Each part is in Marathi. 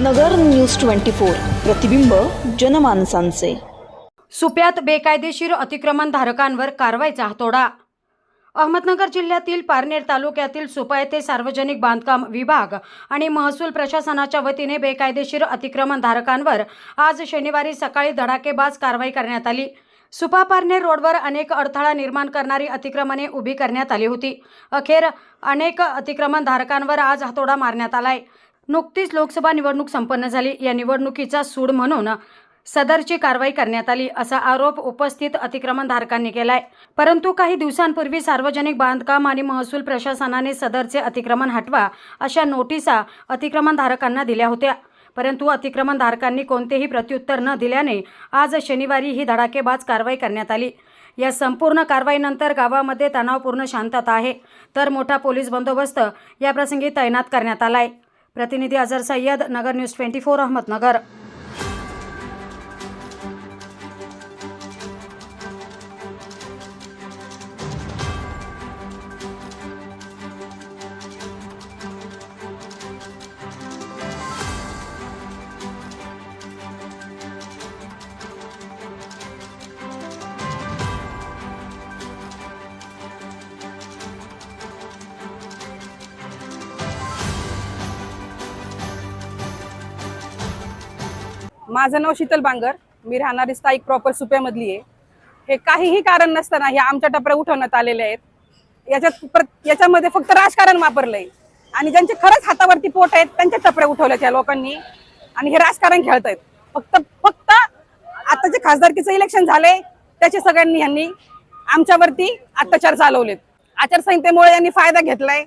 नगर न्यूज ट्वेंटी फोर प्रतिबिंब जनमानसांचे. सुप्यात बेकायदेशीर अतिक्रमण धारकांवर कारवाईचा हातोडा अहमदनगर जिल्ह्यातील पारनेर तालुक्यातील सुपा येथे सार्वजनिक बांधकाम विभाग आणि महसूल प्रशासनाच्या वतीने बेकायदेशीर अतिक्रमण धारकांवर आज शनिवारी सकाळी धडाकेबाज कारवाई करण्यात आली. सुपा पारनेर रोडवर अनेक अडथळा निर्माण करणारी अतिक्रमणे उभी करण्यात आली होती. अखेर अनेक अतिक्रमण धारकांवर आज हातोडा मारण्यात आलाय. नुकतीच लोकसभा निवडणूक संपन्न झाली. या निवडणुकीचा सूड म्हणून सदरची कारवाई करण्यात आली असा आरोप उपस्थित अतिक्रमणधारकांनी केलाय. परंतु काही दिवसांपूर्वी सार्वजनिक बांधकाम आणि महसूल प्रशासनाने सदरचे अतिक्रमण हटवा अशा नोटिसा अतिक्रमणधारकांना दिल्या होत्या. परंतु अतिक्रमणधारकांनी कोणतेही प्रत्युत्तर न दिल्याने आज शनिवारी ही धडाकेबाज कारवाई करण्यात आली. या संपूर्ण कारवाईनंतर गावामध्ये तणावपूर्ण शांतता आहे. तर मोठा पोलीस बंदोबस्त याप्रसंगी तैनात करण्यात आलाय. प्रतिनिधी Azhar Sayyad Nagar news twenty four Ahmednagar. माझं नाव शीतल बांगर. मी राहणारी स्थायिक प्रॉपर सुप्यामधली आहे. हे काहीही कारण नसताना हे आमच्या टपऱ्या उठवण्यात आलेले आहेत. याच्यात याच्यामध्ये फक्त राजकारण वापरलंय. आणि ज्यांचे खरंच हातावरती पोट आहेत त्यांच्या टपऱ्या उठवल्या त्या लोकांनी. आणि हे राजकारण खेळतायत. फक्त फक्त आता जे खासदारकीचं इलेक्शन झालंय त्याचे सगळ्यांनी ह्यांनी आमच्यावरती अत्याचार चालवलेत. आचारसंहितेमुळे यांनी फायदा घेतलाय.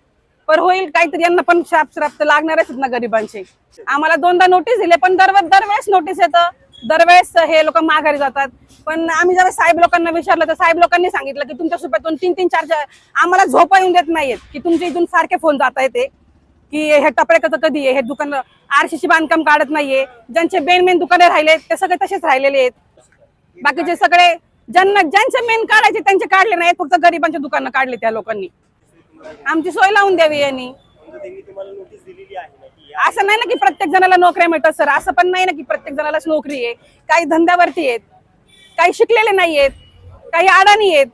पर होईल काहीतरी यांना पण शाप श्राप तर लागणारच आहेत ना गरिबांचे. आम्हाला दोनदा नोटीस दिले पण दर दरवेळेस नोटीस येतं. दरवेळेस हे लोक माघारी जातात. पण आम्ही जरा साहेब लोकांना विचारलं तर साहेब लोकांनी सांगितलं की तुमच्या सुप्यातून तीन तीन चार चार आम्हाला झोपा येऊन देत नाहीयेत की तुमच्या इथून सारखे फोन जाता येते की हे टपऱ्याचं कधी आहे हे दुकान आरशीची बांधकाम काढत नाहीये ज्यांचे मेन मेन दुकाने राहिले ते सगळे तसेच राहिलेले आहेत. बाकीचे सगळे ज्यांना ज्यांचे मेन काढायचे त्यांचे काढले नाहीत फक्त गरिबांचे दुकानं काढले त्या लोकांनी. आमची सोय लावून द्यावी यांनी. असं नाही ना की प्रत्येक जणाला नोकऱ्या मिळतात सर. असं पण नाही ना की प्रत्येक जणालाच नोकरी आहे. काही धंद्यावरती आहेत काही शिकलेले नाही आहेत काही अडाणी आहेत.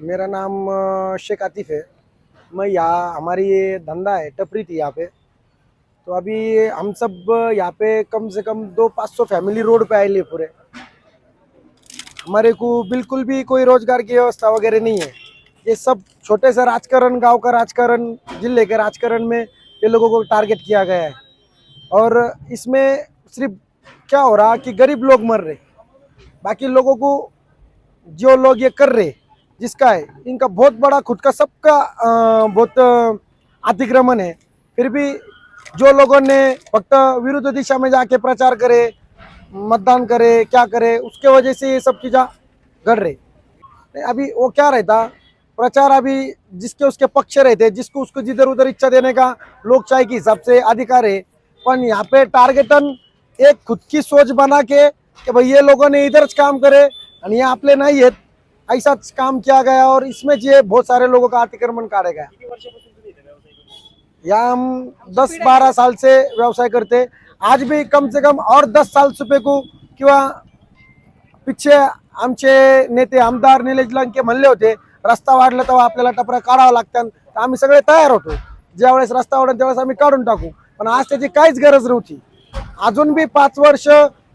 मेरा नाम शेख आतिफ है. मैं यहाँ हमारी ये धंधा है टपरी थी यहाँ पे। तो अभी हम सब यहाँ पे कम से कम दो पाँच सौ फैमिली रोड पे आए लिए पूरे। हमारे को बिल्कुल भी कोई रोजगार की व्यवस्था वगैरह नहीं है। ये सब छोटे से राजकरण, गाँव का राजकरण, ज़िले के राजकरण में ये लोगों को टारगेट किया गया है। और इसमें सिर्फ़ क्या हो रहा कि गरीब लोग मर रहे बाकी लोगों को जो लोग ये कर रहे जिसका है, इनका बहुत बड़ा खुद का सबका बहुत अतिक्रमण है। फिर भी जो लोगों ने फक्त विरुद्ध दिशा में जाके प्रचार करे, मतदान करे, क्या करे, उसके वजह से ये सब चीज़ा घट रही अभी वो क्या रहता प्रचार अभी जिसके उसके पक्ष रहते जिसको उसको जिधर उधर इच्छा देने का लोकशाही के हिसाब से अधिकार है पर यहाँ पे टारगेटन एक खुद की सोच बना के कि भाई ये लोगों ने इधर काम करे आणि हे आपले नाही आहेत ऐसाच काम किया गया और इसमें जे बहुत सारे लोगों का अतिक्रमण काढा गया यहाँ हम दस बारह साल से व्यवसाय करते आज भी कम से कम और दस साल सुपे को किंवा पिच्छे आमचे नेते आमदार निलेश लंके म्हणले होते रस्ता वाढला तेव्हा आपल्याला टपरा काढावं लागतात तर आम्ही सगळे तयार होतो. ज्यावेळेस रस्ता वाढेल त्यावेळेस आम्ही काढून टाकू. पण आज त्याची काहीच गरज नव्हती. अजून बी पाच वर्ष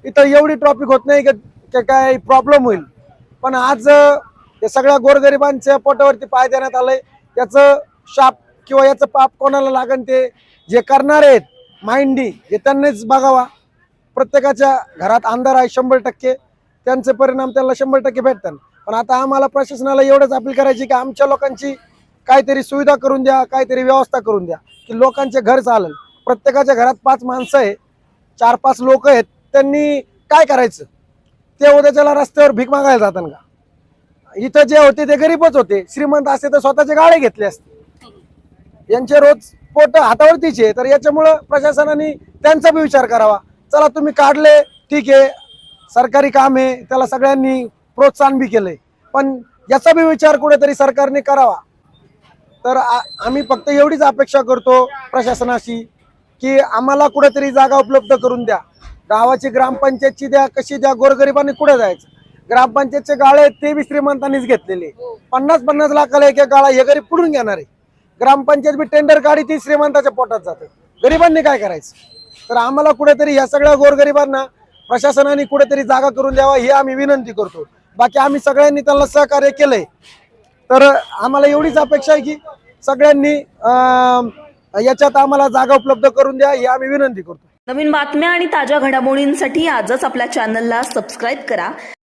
इथं एवढी ट्रॉफिक होत नाही की की काय प्रॉब्लेम होईल. पण आज हे सगळ्या गोरगरिबांच्या पोटावरती पाय देण्यात आलंय. याचं शाप किंवा याचं पाप कोणाला लागन ते जे करणार आहेत माइंडी हे त्यांनीच बघावा. प्रत्येकाच्या घरात अंधार आहे शंभर टक्के. त्यांचे परिणाम त्यांना शंभर टक्के भेटतात. पण आता आम्हाला प्रशासनाला एवढंच अपील करायची की आमच्या लोकांची काहीतरी सुविधा करून द्या काहीतरी व्यवस्था करून द्या की लोकांचे घर चालेल. प्रत्येकाच्या घरात पाच माणसं आहे चार पाच लोक आहेत त्यांनी काय करायचं? ते उद्याच्याला रस्त्यावर भीक मागायला जातात का? इथं जे होते ते गरीबच होते. श्रीमंत असते तर स्वतःचे गाळे घेतले असते. यांचे रोज पोट हातावरतीचे तर याच्यामुळं प्रशासनाने त्यांचा बी विचार करावा. चला तुम्ही काढले ठीक आहे. सरकारी काम आहे. त्याला सगळ्यांनी प्रोत्साहन बी केलंय. पण याचा बी विचार कुठेतरी सरकारने करावा. तर आम्ही फक्त एवढीच अपेक्षा करतो प्रशासनाशी की आम्हाला कुठेतरी जागा उपलब्ध करून द्या. गावाची ग्रामपंचायतची द्या कशी द्या गोरगरिबांनी कुठे जायचं? ग्रामपंचायतचे गाळे ते बी श्रीमंतांनीच घेतलेले पन्नास पन्नास लाखाला एक गाळा हे गरीब पुढून घेणार आहे? ग्रामपंचायत बी टेंडर गाडी ती श्रीमंताच्या पोटात जाते. गरिबांनी काय करायचं? तर आम्हाला कुठेतरी या सगळ्या गोरगरिबांना प्रशासनाने कुठेतरी जागा करून द्यावा ही आम्ही विनंती करतो. बाकी आम्ही सगळ्यांनी त्यांना सहकार्य केलंय. तर आम्हाला एवढीच अपेक्षा आहे की सगळ्यांनी याच्यात आम्हाला जागा उपलब्ध करून द्या ही आम्ही विनंती करतो. नवीन बातम्या आणि ताज्या घडामोडींसाठी आजच आपल्या चॅनलला सबस्क्राईब करा.